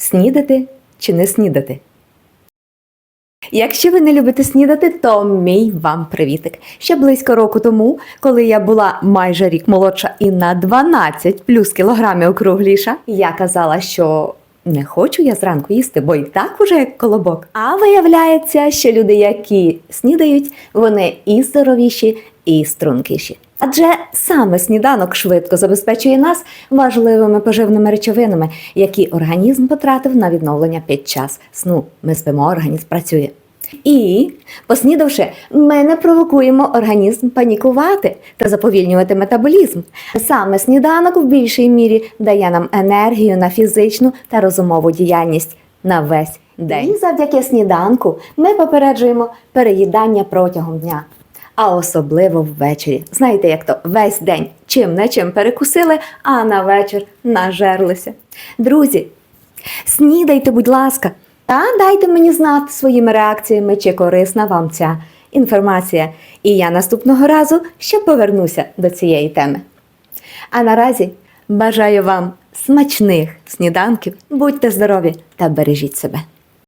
снідати чи не снідати. Якщо ви не любите снідати, то мій вам привітик. Ще близько року тому, коли я була майже рік молодша і на 12 плюс кілограмів округліша, я казала, що не хочу я зранку їсти, бо і так уже як колобок. А виявляється, що люди, які снідають, вони і здоровіші, і стрункіші. Адже саме сніданок швидко забезпечує нас важливими поживними речовинами, які організм потратив на відновлення під час сну. Ми спимо, організм працює. І, поснідавши, ми не провокуємо організм панікувати та заповільнювати метаболізм. Саме сніданок в більшій мірі дає нам енергію на фізичну та розумову діяльність на весь день. І завдяки сніданку ми попереджуємо переїдання протягом дня. А особливо ввечері. Знаєте, як то весь день чим не чим перекусили, а на вечір нажерлися. Друзі, снідайте, будь ласка, та дайте мені знати своїми реакціями, чи корисна вам ця інформація. І я наступного разу ще повернуся до цієї теми. А наразі бажаю вам смачних сніданків, будьте здорові та бережіть себе.